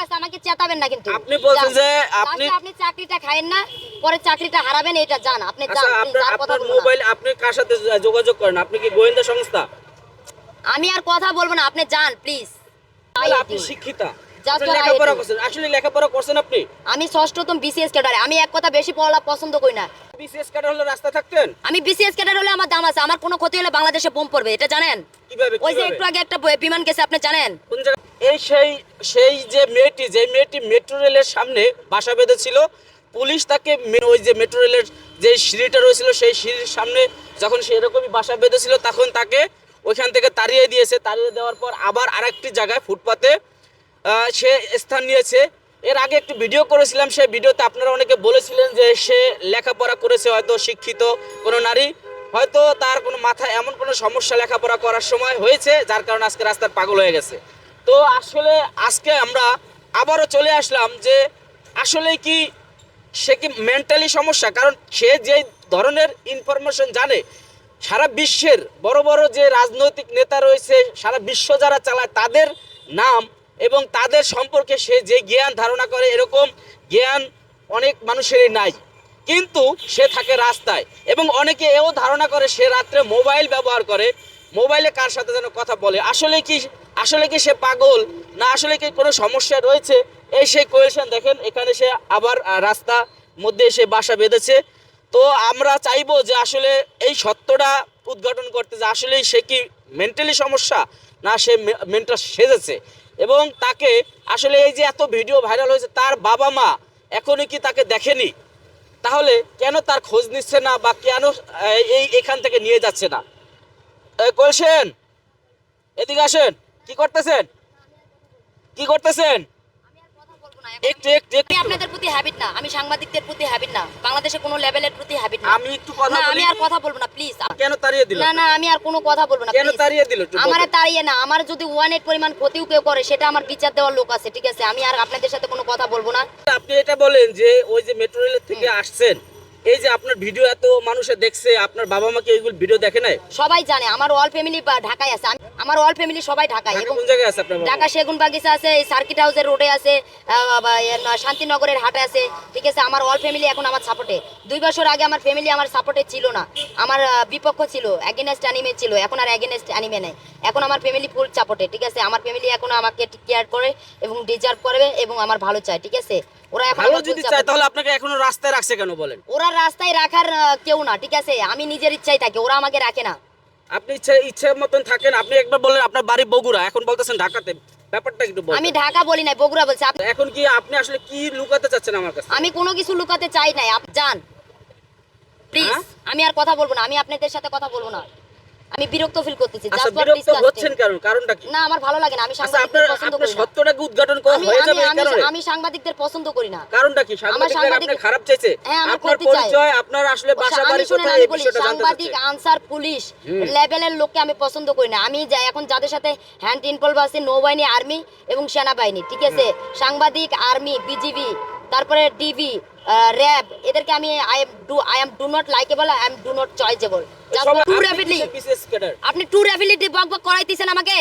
কাছে আমাকে চেতাবেন না কিন্তু। আপনি বলছেন যে আপনি আপনি চাকরিটা খায়েন না পরে চাকরিটা হারাবেন এটা জান আপনি আচ্ছা জান আপনার কথা আপনার। মোবাইল আপনি কার সাথে যোগাযোগ করেন? আপনি কি গোয়েন্দা সংস্থা? আমি আর কথা বলব না আপনি যান প্লিজ আপনি শিক্ষিতা। লেখাপড়া করছেন। আসলে লেখাপড়া করছেন আপনি? আমি ষষ্ঠতম বিসিএস ক্যাডারে আমি এক কথা বেশি পড়া পছন্দ করি না। বিসিএস কার্ড হলে রাস্তা থাকতেন? আমি বিসিএস ক্যাডার হলে আমার দাম আছে। আমার কোনো ক্ষতি হলে বাংলাদেশে বোম পড়বে এটা জানেন? কীভাবে ওই যে একটু আগে একটা বিমান গেছে আপনি জানেন? কোন এই সেই সেই যে মেয়েটি যে মেয়েটি মেট্রো রেলের সামনে বাসা বেঁধেছিল পুলিশ তাকে ওই যে মেট্রো রেলের যে সিঁড়িটা রয়েছিল সেই সিঁড়ির সামনে যখন সে এরকমই বাসা বেঁধেছিল তখন তাকে ওইখান থেকে তাড়িয়ে দিয়েছে। তাড়িয়ে দেওয়ার পর আবার আরেকটি জায়গায় ফুটপাতে সে স্থান নিয়েছে। এর আগে একটু ভিডিও করেছিলাম, সেই ভিডিওতে আপনারা অনেকে বলেছিলেন যে সে লেখাপড়া করেছে, হয়তো শিক্ষিত কোনো নারী। হয়তো তার কোনো মাথায় এমন কোনো সমস্যা লেখাপড়া করার সময় হয়েছে, যার কারণে আজকে রাস্তার পাগল হয়ে গেছে। তো আসলে আজকে আমরা আবারও চলে আসলাম যে আসলে কি সে কি মেন্টালি সমস্যা? কারণ সে যে ধরনের ইনফরমেশন জানে, সারা বিশ্বের বড় বড় যে রাজনৈতিক নেতা রয়েছে, সারা বিশ্ব যারা চালায়, তাদের নাম এবং তাদের সম্পর্কে সে যে জ্ঞান ধারণা করে, এরকম জ্ঞান অনেক মানুষেরই নাই। কিন্তু সে থাকে রাস্তায় এবং অনেকে এও ধারণা করে সে রাত্রে মোবাইল ব্যবহার করে। মোবাইলে কার সাথে যেন কথা বলে? আসলে কি আসলে কি সে পাগল? না, আসলে কি কোনো সমস্যা রয়েছে? এই সেই কোয়েশন দেখেন, এখানে সে আবার রাস্তা মধ্যে এসে বাসা বেঁধেছে। তো আমরা চাইব যে আসলে এই সত্যটা উদ্ঘাটন করতে যে আসলেই সে কি মেন্টালি সমস্যা? না, সে মেনটা সেজেছে। এবং তাকে আসলে এই যে এত ভিডিও ভাইরাল হয়েছে, তার বাবা মা এখনই কি তাকে দেখেনি? তাহলে কেন তার খোঁজ নিচ্ছে না বা কেন এই, এখান থেকে নিয়ে যাচ্ছে না? কলসেন! এদিকে আসেন! কি করতেছেন? কি করতেছেন? একটু একটু আমি আপনাদের প্রতি হ্যাবিট না আমি সাংবাদিকদের প্রতি হ্যাবিট না বাংলাদেশে কোনো লেভেলের প্রতি হ্যাবিট না। আমি একটু কথা আমি আর কথা বলব না প্লিজ কেন তাড়িয়ে দিল? না না আমি আর কোনো কথা বলব না কেন তাড়িয়ে দিল আমার তাড়িয়ে না আমার যদি ওয়ান এইট পরিমাণ ক্ষতিও কেউ করে সেটা আমার বিচার দেওয়ার লোক আছে ঠিক আছে? আমি আর আপনাদের সাথে কোনো কথা বলব না। আপনি এটা বলেন যে ওই যে মেট্রো রেলের থেকে আসছেন এই যে আপনার ভিডিও এত মানুষে দেখছে আপনার বাবা মাকে এইগুলো ভিডিও দেখে নাই? সবাই জানে আমার অল ফ্যামিলি ঢাকায় আছে। আমার অল ফ্যামিলি সবাই ঢাকায়। এবং কোন জায়গায় আছে আপনার ঢাকা সেগুন বাগিচা আছে এই সার্কিট হাউসের রোডে আছে শান্তিনগরের হাটে আছে। ঠিক আছে আমার অল ফ্যামিলি এখন আমার সাপোর্টে। দুই বছর আগে আমার ফ্যামিলি আমার সাপোর্টে ছিল না। আমার বিপক্ষ ছিল অ্যাগেনেস্ট অ্যানিমে ছিল। এখন আর অ্যাগেনেস্ট অ্যানিমে নেই। এখন আমার ফ্যামিলি ফুল সাপোর্টে ঠিক আছে? আমার ফ্যামিলি এখন আমাকে কেয়ার করে এবং ডিজার্ভ করবে এবং আমার ভালো চায় ঠিক আছে? ওরা এখন ভালো যদি চায় তাহলে আপনাকে এখনও রাস্তায় রাখছে কেন বলেন? ওরা রাস্তায় রাখার কেউ না ঠিক আছে? আমি নিজের ইচ্ছাই থাকি ওরা আমাকে রাখে না। আপনি ইচ্ছে ইচ্ছে মতন থাকেন আপনি একবার বললেন আপনার বাড়ি বগুড়া এখন বলতেছেন ঢাকাতে। ব্যাপারটা একটু বলুন আমি ঢাকা বলি নাই বগুড়া বলছি। এখন কি আপনি আসলে কি লুকাতে চাচ্ছেন আমার কাছে? আমি কোনো কিছু লুকাতে চাই নাই আপনি যান। প্লিজ হ্যাঁ? আমি আর কথা বলব না আমি আপনাদের সাথে কথা বলব না। আমি বিরক্ত ফিল করতেছি আচ্ছা just for বিরক্ত হচ্ছেন কেন কারণটা কি? না আমার ভালো লাগে না আমি আচ্ছা সাংবাদিকদের পছন্দ করি না। সত্যটাকে উদ্ঘাটন করা হয়ে যাবে এই কারণে। আমি সাংবাদিকদের পছন্দ করি না। কারণটা কি? সাংবাদিকরা সাংবাদিক- আপনার খারাপ চাইছে? হ্যাঁ, আপনার পরিচয় আপনার আসলে বাসা বাড়ি কোথায় এই বিষয়টা জানতে সাংবাদিক আনসার পুলিশ। লেভেলের লোককে আমি পছন্দ করি না। আমি যা- এখন যাদের সাথে হ্যান্ড ইনভলভ আছে নৌবাহিনী আর্মি এবং সেনাবাহিনী ঠিক আছে? সাংবাদিক আর্মি বিজিবি তারপরে ডিবি র্যাব এদেরকে আমি I am do I am do not likeable I am do not to আপনি টু র্যাপিডলি বক বক করাইতেছেন আমাকে?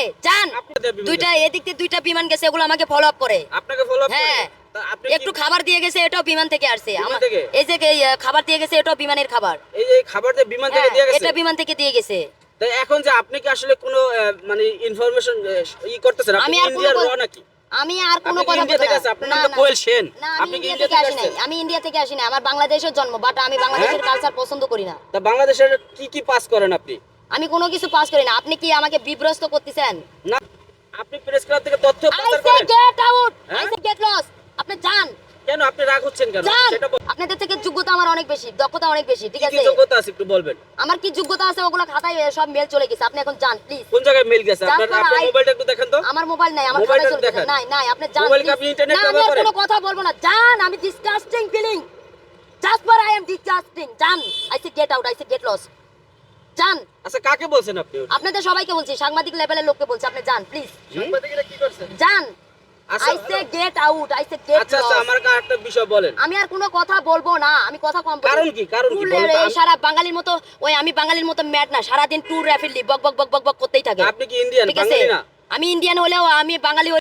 বিরুদ্ধে। দুইটা এদিক থেকে দুইটা বিমান গেছে এগুলো আমাকে ফলো আপ করে। আপনাকে ফলো আপ হ্যাঁ। একটু খাবার দিয়ে গেছে এটাও বিমান থেকে আসছে? এই যে খাবার দিয়ে গেছে এটাও বিমানের খাবার। এই যে খাবার দিয়ে বিমান থেকে হ্যাঁ, দিয়ে গেছে? এটা বিমান থেকে দিয়ে গেছে। তাই এখন যে আপনি কি আসলে কোনো মানে ইনফরমেশন ই করতেছেন? আপনি আমি আর কোনো ইন্ডিয়ার র নাকি? আমি আর কোনো কথা ইন্ডিয়া থেকে না। আপনার নাম তো কোয়েল সেন। আমি আপনি কি ইন্ডিয়া থেকে থেকে আসি নাই আসছেন? আমি ইন্ডিয়া থেকে আসি আমার বাংলাদেশের জন্ম বাট আমি বাংলাদেশের হ্যাঁ? কালচার পছন্দ করি না। তা বাংলাদেশের কি কি পাস করেন আপনি? আমি কোনো কিছু পাস করি না। আপনি কি আমাকে বিভ্রস্ত করতেছেন? না আপনি প্রেস ক্লাব থেকে তথ্য I say get out I? Say get lost আপনি যান। কেন আপনি রাগ হচ্ছেন কেন? সেটা আপনাদের থেকে যোগ্যতা আমার অনেক বেশি দক্ষতা অনেক বেশি ঠিক কি আছে? যোগ্যতা আছে একটু বলবেন? আমার কি যোগ্যতা আছে ওগুলো খাতায় সব মেল চলে গেছে আপনি এখন যান প্লিজ কোন জায়গায় মেল গেছে? আপনার আপনার মোবাইলটা একটু দেখেন তো। আমার মোবাইল নাই আমার মোবাইলটা খাতায় চলে গেছে। নাই নাই আপনি যান মোবাইল। আপনি ইন্টারনেট না আমি ব্যবহার করেন? কোনো কথা বলব না। যান আমি disgusting feeling just for I am disgusting যান I say get out I say get lost যান। আচ্ছা কাকে বলছেন আপনি? আপনাদের সবাইকে বলছি সাংবাদিক লেভেলের লোককে বলছি আপনি যান প্লিজ সাংবাদিকরা কি যান। গেট আউট গেট আচ্ছা আচ্ছা আমার কাছে একটা বিষয় বলেন আমি আর কোনো কথা বলব না আমি কথা কম বলি। কারণ কি? কারণ কি? Full এই সারা বাঙালির মতো ওই আমি বাঙালির মতো ম্যাট না সারাদিন ট্যুর র্যাপিডলি বক বক বক বক বক করতেই থাকে আপনি কি ইন্ডিয়ান বাঙালি না আমি ইন্ডিয়ান হলেও আমি বাঙালি